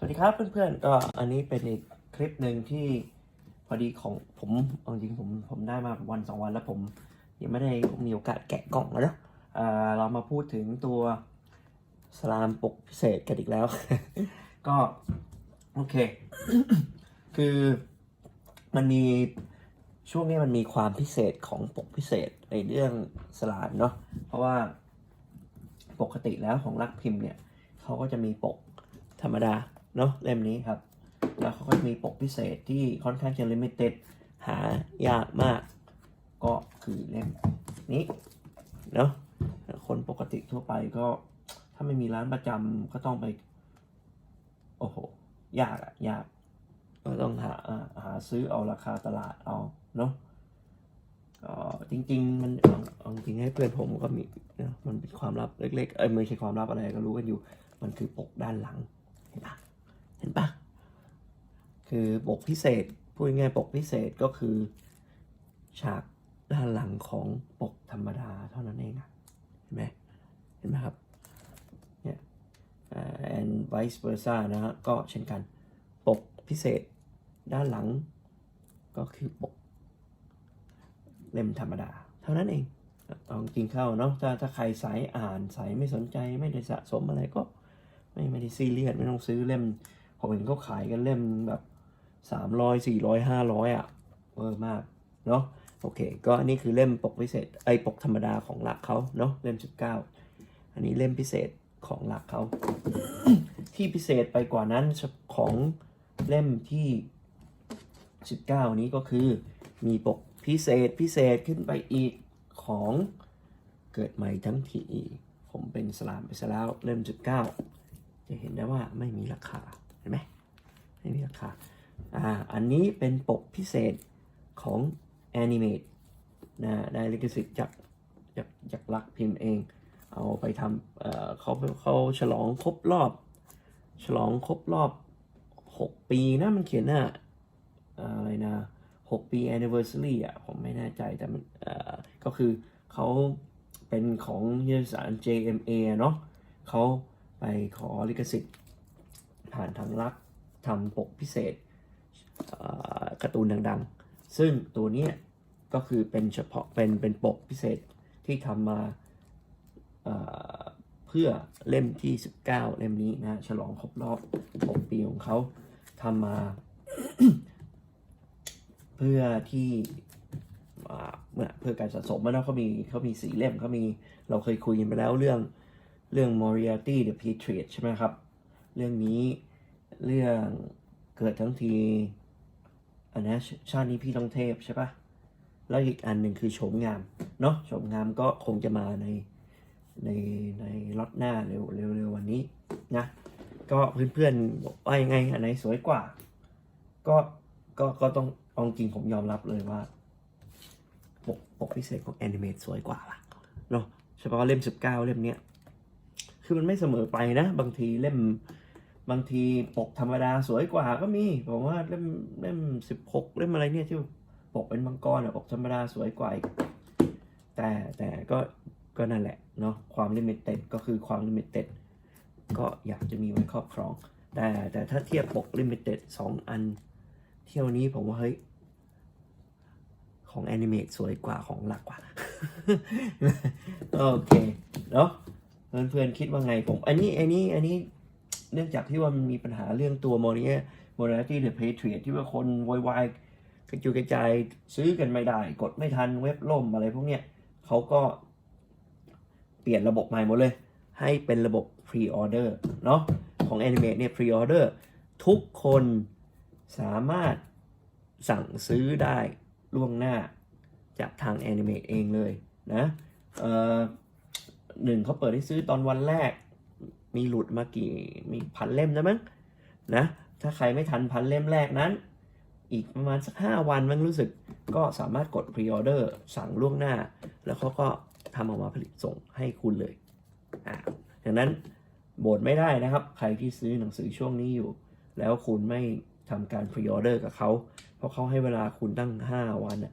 สวัสดีครับเพื่อนๆก็อันนี้เป็นอีกคลิปหนึ่งที่พอดีของผมเอาจริงผมผมได้มาวันสองวันแล้วผมยังไม่ได้มีโอกาสแกะกล่องนะเอ่อเรามาพูดถึงตัวสลามปกพิเศษกันอีกแล้ว ก็โอเค คือมันมีช่วงนี้มันมีความพิเศษของปกพิเศษในเรื่องสลามเนาะเพราะว่าปกติแล้วของรักพิมพ์เนี่ยเขาก็จะมีปกธรรมดา เนาะเล่มนี้ครับ แล้วเขาก็มีปกพิเศษที่ค่อนข้างจะลิมิเต็ดหายากมาก ก็คือเล่มนี้เนาะคนปกติทั่วไปก็ถ้าไม่มีร้านประจำก็ต้องไป โอ้โห ยากอะยากก็ต้องหาหาซื้อเอาราคาตลาดเอาเนาะก็จริง ๆ มันเอาจริงให้เพื่อนผมก็มีเนะมันเป็นความลับเล็กๆเอ้ยไม่ใช่ความลับอะไรก็รู้กันอยู่ มันคือปกด้านหลังเห็นปะ เห็นปะคือปกพิเศษพูดง่ายปกพิเศษก็คือ ฉากด้านหลังของปกธรรมดาเท่านั้นเองอะเห็นไหมเห็นไหมครับเนี่ย and vice versa นะฮะก็เช่นกัน ปกพิเศษด้านหลังก็คือปกเล่มธรรมดา เท่านั้นเองเอาจริงเข้าวเนาะถ้าถ้าใครสายอ่านสายไม่สนใจไม่ได้สะสมอะไรก็ ไม่ไม่ได้ซีเรียสไม่ต้องซื้อเล่ม ผมเห็นเขาขายกันเล่มแบบสามร้อยสี่ร้อยห้าร้อยอะเวอร์มากเนาะโอเค ก็อันนี้คือเล่มปกพิเศษไอ้ปกธรรมดาของหลักเขาเนาะเล่มสิบเก้าอันนี้เล่มพิเศษของหลักเขา ที่พิเศษไปกว่านั้นของเล่มที่สิบเก้านี้ก็คือมีปกพิเศษพิเศษขึ้นไปอีกของเกิดใหม่ทั้งทีผมเป็นสลามไปซะแล้วเล่มสิบเก้าจะเห็นได้ว่าไม่มีราคา ห็นไหมไม่มีราคาอ่าอันนี้เป็นปกพิเศษของ Animate นะได้ลิขสิทธิ์จากจากจากลักพิมพ์เอง เอาไปทำเอ่อเขาเขาฉลองครบรอบ ฉลองครบรอบ 6 ปีนะมันเขียนน่ะเอ่ออะไรนะ 6 ปี anniversary อะผมไม่แน่ใจแต่มันเอ่อก็คือเขาเป็นของนิตยสาร JMA เนาะเขาไปขอลิขสิทธิ์ ผ่านทางลักทำปกพิเศษการ์ตูนดังๆ ซึ่งตัวนี้ก็คือเป็นเฉพาะเป็นเป็นปกพิเศษที่ทำมาเพื่อเล่มที่ 19 เล่มนี้นะฉลองครบรอบ 6 ปีของเขาทำมาเพื่อที่เมื่อเพื่อการสะสมแล้วเขามีเขามีสีเล่มเขามีเราเคยคุยกันไปแล้วเรื่องเรื่อง Moriarty the Patriot ใช่ไหมครับ เรื่องนี้เรื่องเกิดทั้งทีอันนะชชาตินี้พี่ต้องเทพใช่ปะแล้วอีกอันหนึ่งคือโฉมงามเนาะโฉมงามก็คงจะมาในในในล็อตหน้าเร็วเร็วเร็ววันนี้นะก็เพื่อนๆว่ายังไงอันไหนสวยกว่า ก็ก็ก็ต้องเอาจริงผมยอมรับเลยว่าปกปกพิเศษของแอนิเมตสวยกว่าล่ะเนาะเฉพาะเล่ม 19 เล่มเนี้ยคือมันไม่เสมอไปนะ บางทีเล่ม บางทีปกธรรมดาสวยกว่าก็มีผมว่าเล่มเล่มสิบหกเล่มอะไรเนี่ยที่ปกเป็นมังกรอะปกธรรมดาสวยกว่าอีกแต่แต่ก็ก็นั่นแหละเนาะความลิมิเต็ดก็คือความลิมิเต็ดก็อยากจะมีไว้ครอบครอง แต่แต่ถ้าเทียบปกลิมิเต็ดสองอัน เที่ยวนี้ผมว่าเฮ้ยของแอนิเมตสวยกว่าของหลักกว่า โอเคเนาะเพื่อนเพื่อนๆคิดว่าไงผม อันนี้อันนี้อันนี้ เนื่องจากที่ว่ามันมีปัญหาเรื่องตัวโมเนียโมเนียที่เดอะเพเทรียที่ว่าคนวายวายกระจุยกระจายซื้อกันไม่ได้ กดไม่ทันเว็บล่มอะไรพวกเนี้ยเขาก็เปลี่ยนระบบใหม่หมดเลย ให้เป็นระบบ Pre-order เนาะของ Animate เนี่ย Pre-order ทุกคนสามารถสั่งซื้อได้ล่วงหน้าจากทาง Animate เองเลยนะเออหนึ่งเขาเปิดให้ซื้อตอนวันแรก มีหลุดมากี่มีพันเล่มนะมั้งนะถ้าใครไม่ทันพันเล่มแรกนั้น อีกประมาณสักห้าวันมั้งรู้สึกก็สามารถกดพรีออเดอร์สั่งล่วงหน้า แล้วเขาก็ทำออกมาผลิตส่งให้คุณเลยอ่าดังนั้นโบนไม่ได้นะครับ ใครที่ซื้อหนังสือช่วงนี้อยู่ แล้วคุณไม่ทำการพรีออเดอร์กับเขา เพราะเขาให้เวลาคุณตั้ง 5 วันอะ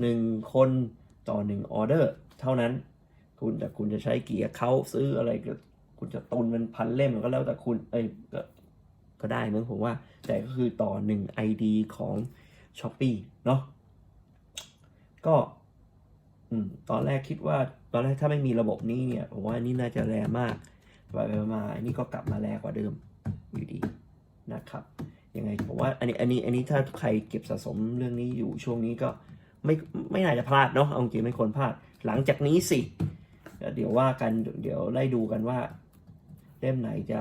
หนึ่งคนต่อหนึ่งออเดอร์เท่านั้น คุณแต่คุณจะใช้เกียร์เขาซื้ออะไรก็ คุณจะตุนเป็นพันเล่มก็แล้วแต่คุณเอ้ยก็ก็ได้มั้งผมว่า แต่ก็คือต่อ1 ID ของ s h อ p e e เนาะก็อืมตอนแรกคิดว่าตอนแรกถ้าไม่มีระบบนี้เนี่ยผมว่านี่น่าจะแรงมากไปไปมาอันนี้ก็กลับมาแรงกว่าเดิมอยู่ดีนะครับยังไงผมว่าอันนี้อันนี้อันนี้ถ้าใครเก็บสะสมเรื่องนี้อยู่ช่วงนี้ก็ไม่ไม่น่าจะพลาดเนาะเอาจริงไม่ควรพลาด หลังจากนี้สิเดี๋ยวว่ากันเดี๋ยวไล่ดูกันว่า เล่มไหนจะ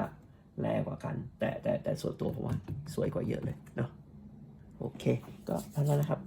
แรงกว่ากัน แต่แต่แต่ส่วนตัวผมว่าสวยกว่าเยอะเลยเนาะโอเค ก็เท่านั้นนะครับ